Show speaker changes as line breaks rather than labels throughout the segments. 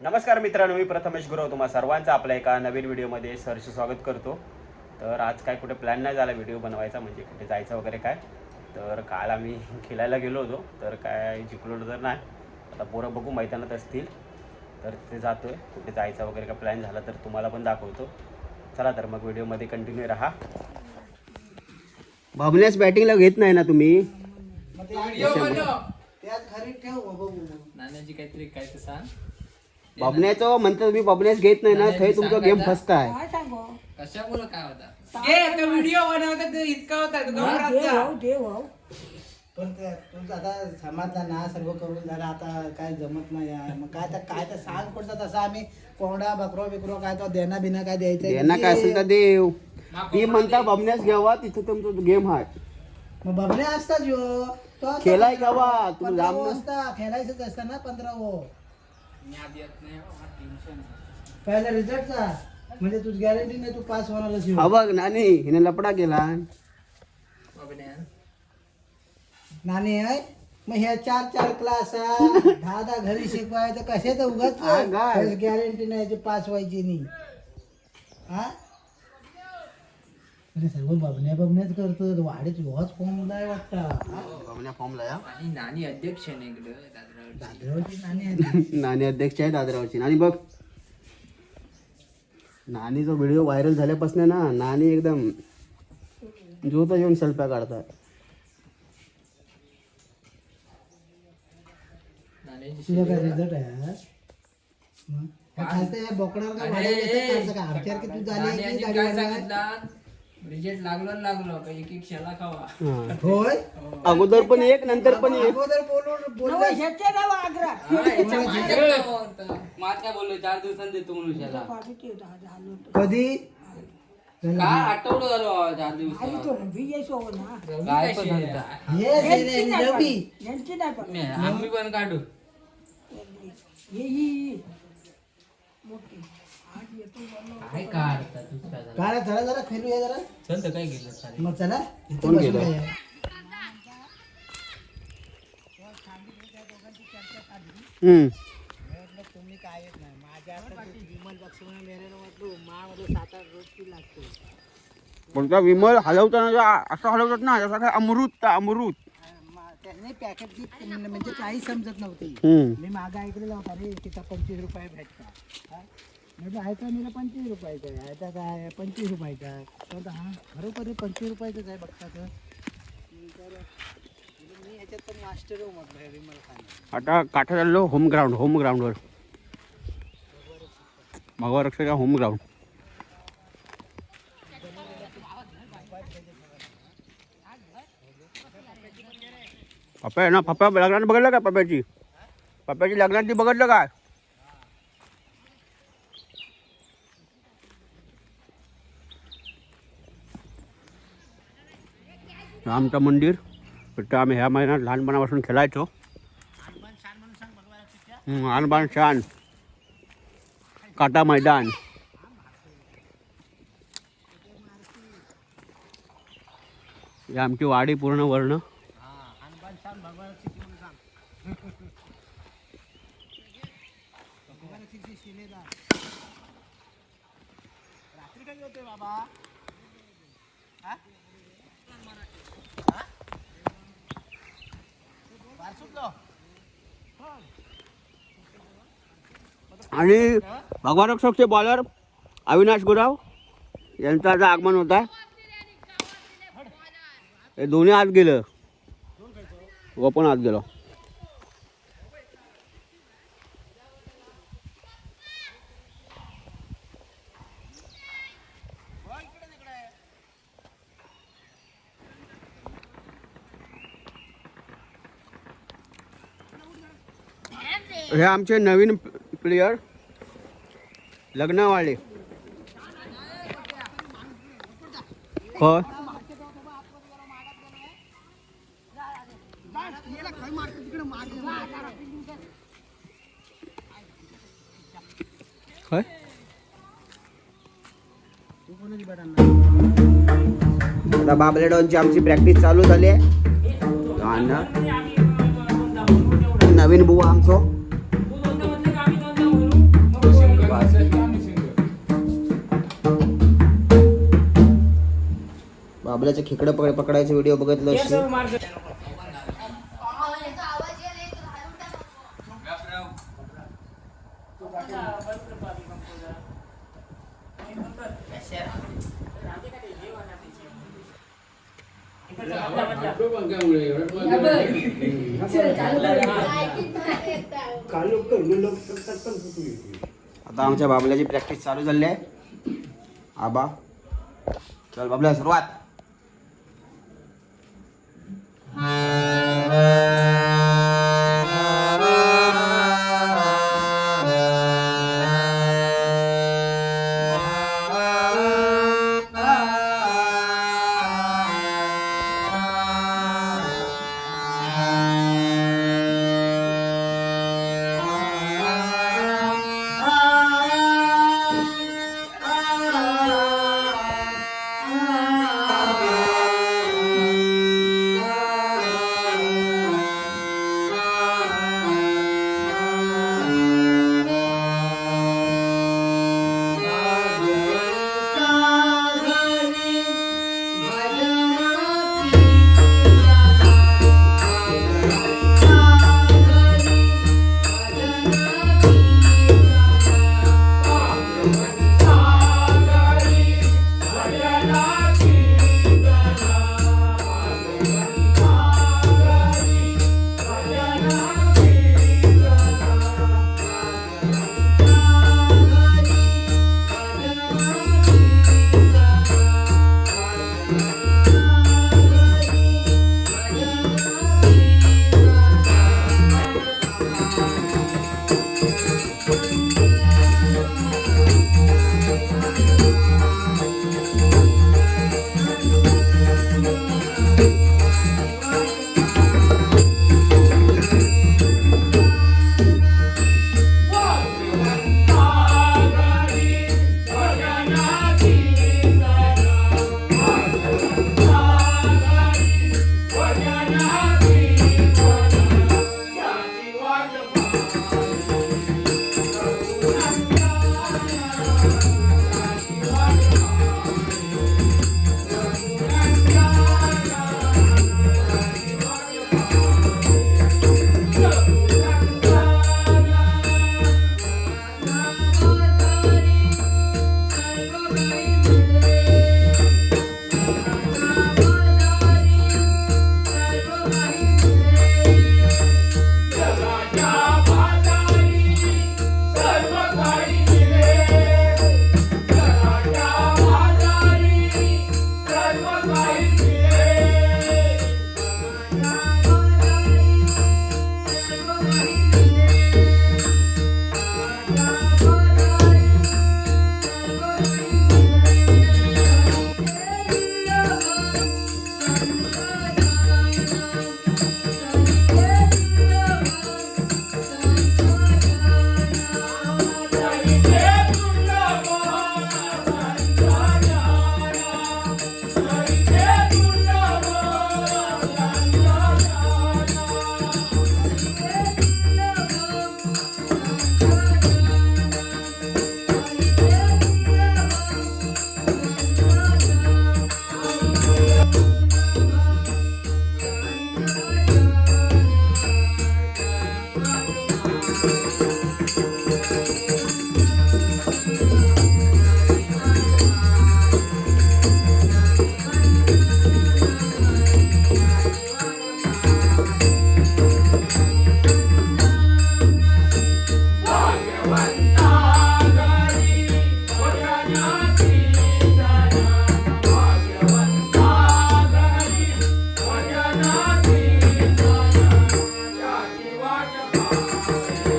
नमस्कार मित्रांनो मी प्रथमेश गुरव तुम्हा सर्वांचं आपल्या एका नवीन व्हिडिओमध्ये सहर्ष स्वागत करतो. तर आज काय कुठे प्लॅन नाही झाला व्हिडिओ बनवायचा म्हणजे कुठे जायचं वगैरे काय. तर काल आम्ही खेळायला गेलो होतो तर काय जिंकलो तर नाही. आता पोरं बघू मैदानात असतील तर ते जातोय. कुठे जायचा वगैरे काय प्लॅन झाला तर तुम्हाला पण दाखवतो. चला तर मग व्हिडिओमध्ये कंटिन्यू राहा. बाबल्यास बॅटिंगला घेत नाही ना तुम्ही?
त्याच घरी ठेव बघू
नाण्याची काहीतरी काय ते सांग.
बबण्याचं म्हणतं तुम्ही बबण्यास घेत नाही ना थंय तुमचा गेम फसताय
कशामुळे काय होता? व्हिडिओ बनवता तो इतका होता तो.
पण ते तुझं आता समाजला ना सर्व करून झालं आता काय जमत नाही आहे. मग काय तर काय तर सांग पडतं तसं आम्ही कोंबडा बकरो बिकरो काय तो देना बिना काय द्यायचं
यांना काय असेल तर देव. ती म्हणता बबण्यास घ्यावा तिथं तुमचा गेम आहे.
मग बबने असता जो तो असता
खेळाय
पंधरा
गावा,
ओ,
तुम्ही
पंधरा ओ
न-
असता खेळायचंच असतं ना पंधरा ओ
आधी येत नाही आहे.
पहिला रिझल्टचा म्हणजे तुझ गॅरंटी नाही तू पास होणारच ह्यो.
हा बघ नानी हिने लपडा केला
बाबड्या.
नाणी आहे मग ह्या चार चार क्लास दहा दहा घरी शिकवायचं कसे तर
हा, काय?
उगाच गॅरंटी नाही याची पास व्हायची नाही हा अरे सर्व बबण्या बबण्याच करतो वाढीच वॉच फॉर्म वाटतं
फॉर्मला या
आणि नानी अध्यक्ष आहे ना इकडं दादरावरची.
दादरावरची नाणी आहे
नानी अध्यक्ष आहे दादरावरची आणि बघ नानीचा व्हिडिओ व्हायरल झाल्यापासून ना नानी एकदम जोता येऊन सेल्फ्या काढतात
नाण्याची
तुझा काय रिझल्ट आहे? मग? काय खालतं या बोकडावर काय
अरे,
वाढायला येतं का? आमच्यावर की तू झाली
नानी
की
आधी
गाडी
काय
वाढवायला?
सांगितलं रिजेक्ट लागलो न लागलो का एक एक शेला खावा.
हा.
होय?
अगोदर पण एक नंतर पण एक.
अगोदर बोलून बोललं
हा.
काय बोललो चार दिवसांनी देतो म्हणून शाला.
कधी?
काय आठवडं झालो चार दिवस काय पण? सांगता?
रवी.
आम्ही पण काढू.
काय काय झालं?
काय जरा जरा फिरूया जरा
चल तर काय गेलं
मग चला इथे
कोण
बसून
गेलं?
जाऊया.
हम्म. पण त्या विमल हलवताना जो असं हलवतात ना जसं काय अमृत त्या अमृत
त्यांनी पॅकेट दी म्हणजे काही समजत नव्हती
हम्म.
मी मागं ऐकलेला होता रे तिथं पंचवीस रुपये भेटता हा? म्हटलं ऐका मी पंचवीस रुपयाचं आहे. आता काय पंचवीस रुपयाचा आहे. तर म्हणतो, हा खरोखर पंचवीस रुपयाचाच आहे बघता तर. मी याच्यात पण मास्टर हो म्हटलं हे विमल खान.
आता काठा चाललो होम ग्राउंड होम ग्राउंडवर भगवा रक्षक होम ग्राउंड पप्पा आहे ना पप्पा लग्नात बघितलं का पप्प्याची पप्प्याची लग्नात ती बघितलं काय आमचं मंदिर. तिथं आम्ही ह्या महिन्यात लहानपणापासून खेळायचो. आणबाण शान काटा मैदान. ही आमची वाडी पूर्ण वर्ण.
रात्री कधी होते बाबा हा? हा? बाहेर सुटलो
आणि भगवारक्षकचे बॉलर अविनाश गुराव यांचं आज आगमन होत आहे हे दोन्ही आत गेलं. व पण आत गेलो. हे आमचे नवीन प्लेयर लग्नवाले. हो आता बाबलेडॉनची आमची प्रॅक्टिस चालू झाली आहे. आणि नवीन बुवा आमचं. बाबल्याचे खेकडं पकड पकडायचे व्हिडिओ बघितलं असते आता आमच्या बाबल्याची प्रॅक्टिस चालू झाली आहे. आबा. चल बाबल्या सुरुवात.
Música Música Thank you.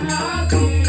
Thank you.